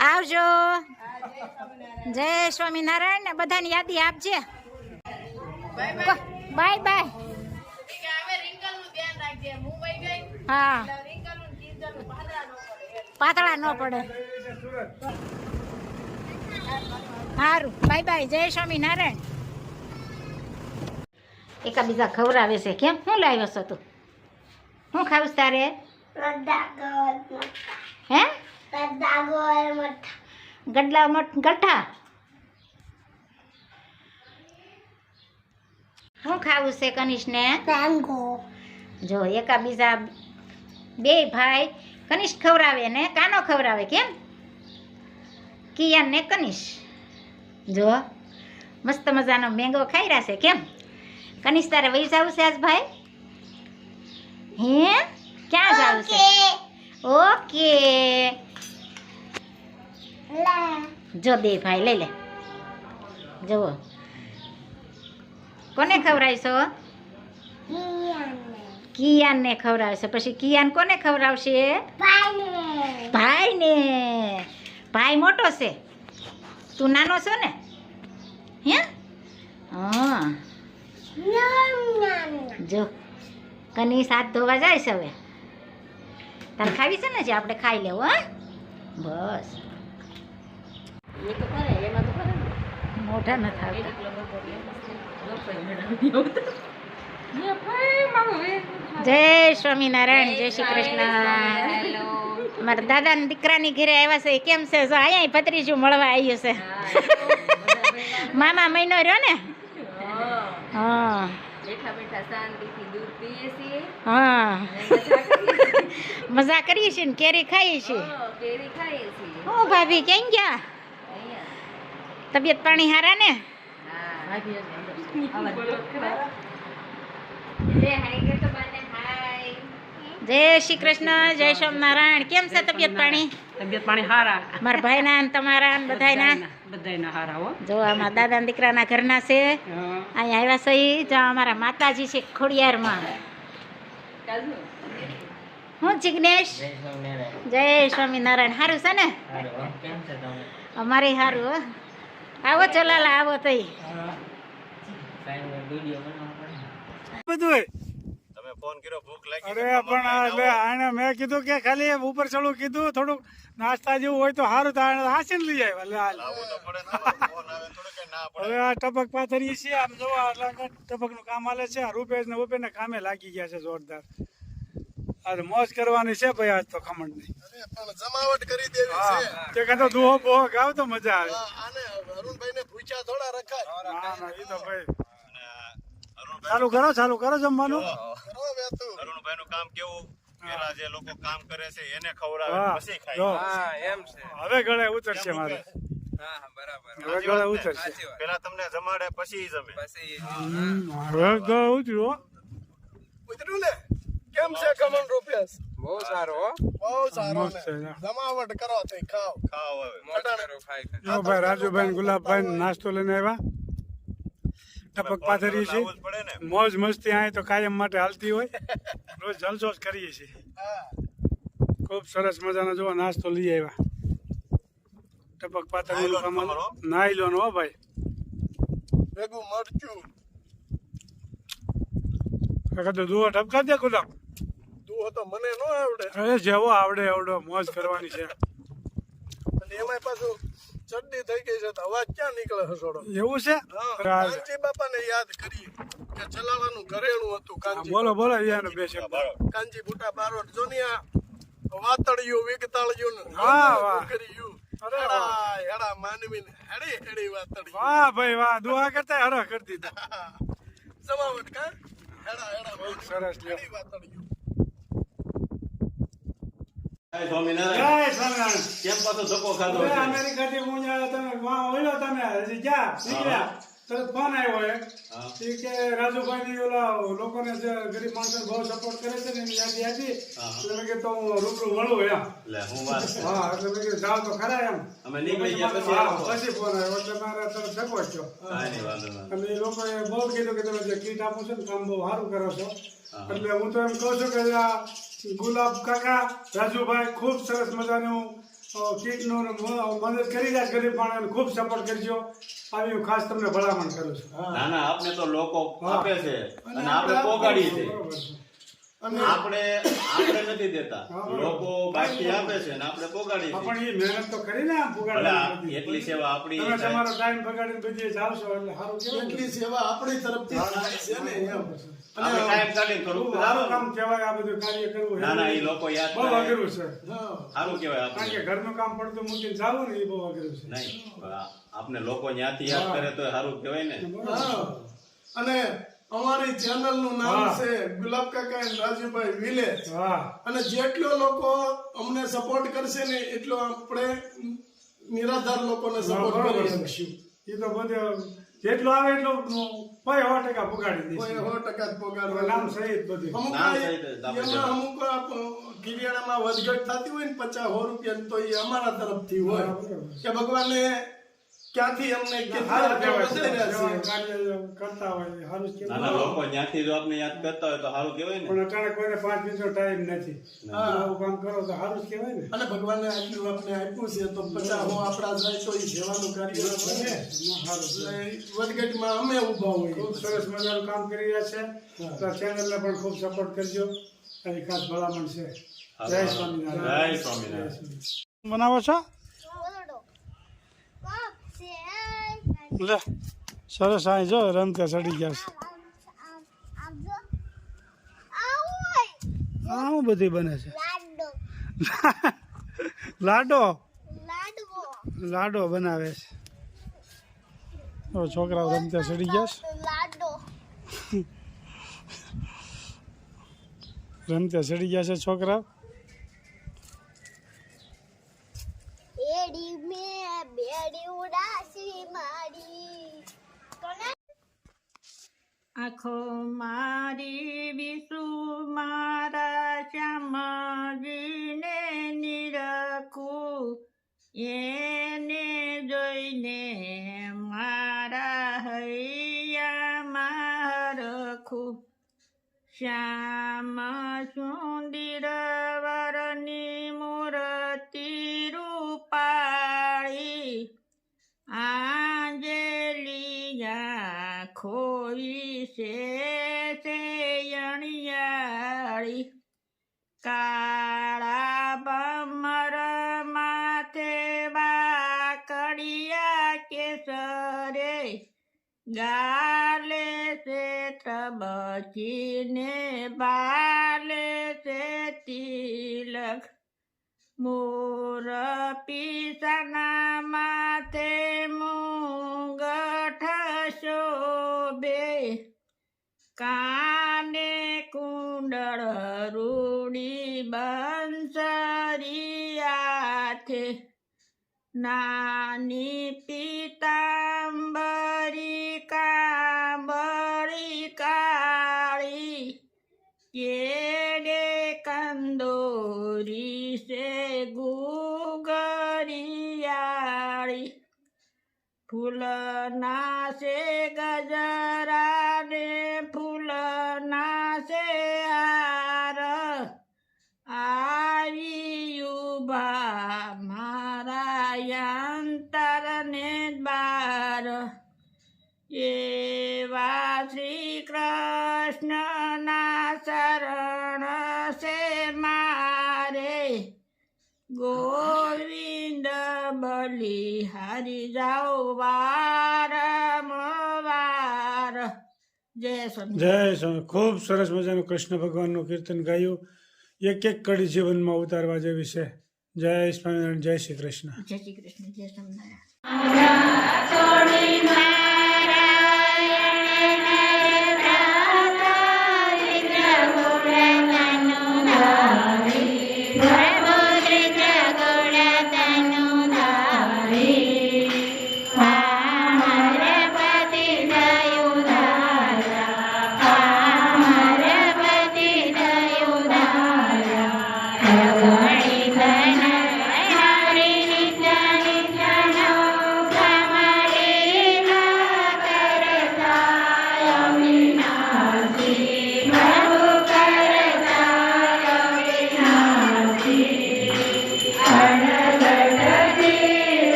આવજો. જય સ્વામિનારાયણ. ને બધાની યાદી આપજે. Bye bye. હા. પાતળા ન પડે. સારું બાય બાય. જય સ્વામિનારાયણ. એકા બીજા ખવડાવે છે. કેમ? શું લાવ્યો છો તું? શું ખાવું તારે? હે ગડલા મઠ ગઠ્ઠા શું ખાવું છે કનિષ્ઠને જો એકા બીજા બે ભાઈ કનિષ્ઠ ખવડાવે ને કાનો ખવડાવે કેમ? કિયાન ને કનિષ જો મસ્ત મજાનો મેંગો ખાઈ રહ્યા છે કેમ? કનિષ તારે વહી જવું છે આજ ભાઈ? હે? ક્યાં જવું છે? ઓકે. જો દે ભાઈ લઈ લે. જુઓ. કોને ખવડાવીશો? કિયાનને. ખવડાવશે. પછી કિયાન કોને ખવડાવશે? ભાઈને. ભાઈ મોટો છે. તું નાનો છો ને? હે? હા. જો. કની સાથ ધોવા જાય છે હવે. તારે ખાવી છે ને જે આપણે ખાઈ લેવું હા. બસ. મોઢા ન થાય જય સ્વામિનારાયણ જય શ્રી કૃષ્ણ મારા દાદાના દીકરાની ઘરે આવ્યા છે કેમ છે? અહીંયા ભત્રીજું મળવા આવ્યું છે. મામા મહિનો રહ્યો ને? હા. બેઠા બેઠા શાંતિથી હા. મજા કરીએ. છીએ. મજા કરીએ છીએ ને કેરી ખાઈએ છીએ. કેરી ખાઈએ છીએ. હું ભાભી ક્યાં ગયા? તબિયત પાણી હારા ને? જય શ્રી કૃષ્ણ જય સ્વામિનારાયણ. કેમ છે તબિયત પાણી? તબિયત પાણી હારા. મારા ભાઈના ને તમારા ને બધાયના બધાયના હારા હો. જો આમાં દાદા દીકરાના ઘરના છે. અહીંયા આવ્યા છે ઈ જો અમારા માતાજી છે ખોડિયારમાં. હું જિગ્નેશ? જય સ્વામિનારાયણ. સારું છે ને? અમારે સારું હો. આવો ચલાલા આવો તઈ. બધું તમે ફોન કર્યો ભૂખ લાગી અરે પણ એટલે આને મેં કીધું કે ખાલી ઉપર ચડું કીધું થોડુંક નાસ્તા જેવું હોય તો સારું તો આને હાસીને લઈ જાય એટલે હાલ. તો પડે ને તમારો ફોન આવે થોડું કે ના પડે. હવે આ ટપક પાથરીએ છીએ આમ જો ટપકનું કામ હાલે છે આ રૂપેશ ને ઉપેશ ને કામે લાગી ગયા છે જોરદાર. આજ મોજ કરવાની છે ભાઈ આજ તો ખમણ નહીં. અરે જમાવટ કરી દેવી છે. તે દુહો બોહો ગાવ તો મજા આવે. આને અરુણભાઈ ને પૂછ્યા થોડા રખાય. ના ના એ તો ભાઈ ચાલુ કરો ચાલુ કરો જમવાનું. અરુણભાઈ નું કામ કેવું? પેલા જે લોકો કામ કરે છે એને ખવડાવે હા પછી એમ છે. હવે ગળે ઉતરશે મારે. પેલા તમને જમાડે પછી જમે. હમ, ઉતર્યું. ને? કેમ છે કમન રૂપિયા? બહુ સારો બહુ સારો જમાવટ કરો તે ખાઓ. ખાઓ હવે. રાજુભાઈ ગુલાબભાઈ નાસ્તો લઈને આવ્યા. ટપક પાથરીએ છીએ મોજ મસ્તી અહીં તો કાયમ માટે હાલતી હોય. રોજ જલસો જ કરીએ છીએ. ખૂબ સરસ મજાનો જો નાસ્તો લઈ આવ્યા. ટપક પાથરી નાયલોન કમલ કમળ હો. ભાઈ. ભેગું મરચું. કાકા તો દુઓ ટપકા દે ગુલાબ તો મને ન આવડે. અરે જેવો આવડે એવડો મોજ કરવાની છે. અને એમાંય પાછું ચડ્ડી થઈ ગઈ છે તો અવાજ ક્યાં નીકળે હસોડો એવું છે. કાંચી બાપાને યાદ કરીએ કે ચલાવાનું ઘરેણું હતું હા, કાંચી બોલો બોલો યાર બે છે કાંચી બુટા બારોટ જોનિયા વાતળિયું વિકતાળિયું ને વાહ. કર્યું. હેડા હેડા માનવી હેડી હેડી વાતળિયું. વાહ ભાઈ વાહ. દુઆ કરતા હેડા કરી દીધા. સમાવટ કા? હેડા હેડા સરસ હેડી વાતળિયું. કેમ પાછો ધક્કો ખાધો અરે અમેરિકાથી હું તમે વાં તમે. હજી જ્યાં નીકળ્યા. તરત ફોન આવ્યો એક. કે રાજુભાઈ ની ઓલા લોકોને જે ગરીબ માણસો બહુ સપોર્ટ કરે છે ને એની યાદી આપી. એટલે મેં કીધું તો હું રૂબરૂ વળું એમ. હું એટલે મેં જાવ તો ખરા એમ. અમે નીકળી ગયા પછી પછી ફોન આવ્યો એટલે મારે. અને એ લોકોએ બહુ કીધું કે તમે જે કીટ આપો છો ને કામ બહુ સારું કરો છો. એટલે હું તો એમ કહું છું કે આ ગુલાબ કાકા રાજુભાઈ ખૂબ સરસ મજાનું કીટનું મદદ કરી રહ્યા છે ગરીબ માણસને ખૂબ સપોર્ટ કરજો. આવી હું ખાસ તમને ભલામણ કરું છું. ના ના આપને તો લોકો આપે છે. અને આપણે પોગાડી છે. આપણે આપણે નથી દેતા. લોકો બાકી આપે છે ને આપણે પોગાડી પણ એ મહેનત તો કરી ને બધી. એટલી સેવા આપણી તમે તમારો ટાઈમ બગાડીને બધી જાવશો એટલે સારું કહેવાય એટલી સેવા આપણી તરફથી થાય છે ને એમ. અને ટાઈમ કાઢીને ખૂબ સારું સારું કામ કહેવાય આ બધું કાર્ય કરવું ના ના એ લોકો યાદ બહુ અઘરું છે. સારું કહેવાય કારણ કે આપણે ઘરનું કામ પડતું મૂકીને જાવું ને એ બહુ અઘરું છે. નહીં આપને લોકો ત્યાંથી યાદ કરે તો સારું કહેવાય ને. અને અમારી ચેનલનું નામ છે ગુલાબ કાકા એન્ડ રાજુભાઈ વિલેજ અને જેટલો લોકો અમને સપોર્ટ કરશે ને એટલો આપણે નિરાધાર લોકોને સપોર્ટ કરી શકશું. એ તો બધે જેટલો આવે એટલો કોઈ સો ટકા પુગાડી કોઈ દઈશું સો ટકા જ નામ સહિત બધું. અમુક એમાં અમુક કિરિયાણામાં વધઘટ થતી હોય ને પચાસ સો રૂપિયા તો એ અમારા તરફથી હોય. કે ભગવાને ક્યાંથી અમને કેટલા સારું આગળ કહેવાય છે. વધાર્યા સેવાનું છે કાર્ય કરતા હોય સારું જ ના લોકો ત્યાંથી જો આપને યાદ કરતા હોય તો સારું કહેવાય ને. પણ અટાણે કોઈને પાંચ મિનિટનો ટાઈમ નથી. આવું કામ કરો તો સારું જ કહેવાય ને. અને ભગવાને આટલું આપણે આપ્યું છે તો પચાસ હો આપણા જાય તો એ સેવાનું કાર્ય બને. ના, સારું છે. એટલે વધઘટમાં અમે ઊભા ખૂબ સરસ મજાનું કામ કરી રહ્યા છે. તો ચેનલને પણ ખૂબ સપોર્ટ કરજો. એની ખાસ ભલામણ છે. જય સ્વામિનારાયણ. જય સ્વામિનારાયણ. બનાવો છો? લે સરસ આ જો રમતા ચડી ગયા છે. આવું બધી બને છે. લાડો. લાડો? બનાવે છે. છોકરાઓ રમતા ચડી ગયા છે. રમતા ચડી ગયા છે છોકરાઓ. એડી મે બેડી ઉડાસી મારી. આખો મારી વિશુ મારા શ્યામજીને નિરખું. એને જોઈને મારા હૈયામાં રખું શ્યામ સુંદર ખોઈ છે તે અણિયાળી કાળા બમર માથે કે કેસરે ગાલે છે ત્રબચીને બાલે છે તિલક. મોર પીસના બંસરિયાથે નાની આવી ઊભા મારા યંતરને બાર એવા શ્રી કૃષ્ણના છે મારે ગોવિંદ બલી હરી જાઓ વારંવાર જય સ્વામી જય સ્વામી ખૂબ સરસ મજાનું કૃષ્ણ ભગવાનનું કીર્તન ગાયું એક એક કડી જીવનમાં ઉતારવા જેવી છે. જય સ્વામિનારાયણ જય શ્રી કૃષ્ણ. જય શ્રી કૃષ્ણ જય સ્વામિનારાયણ.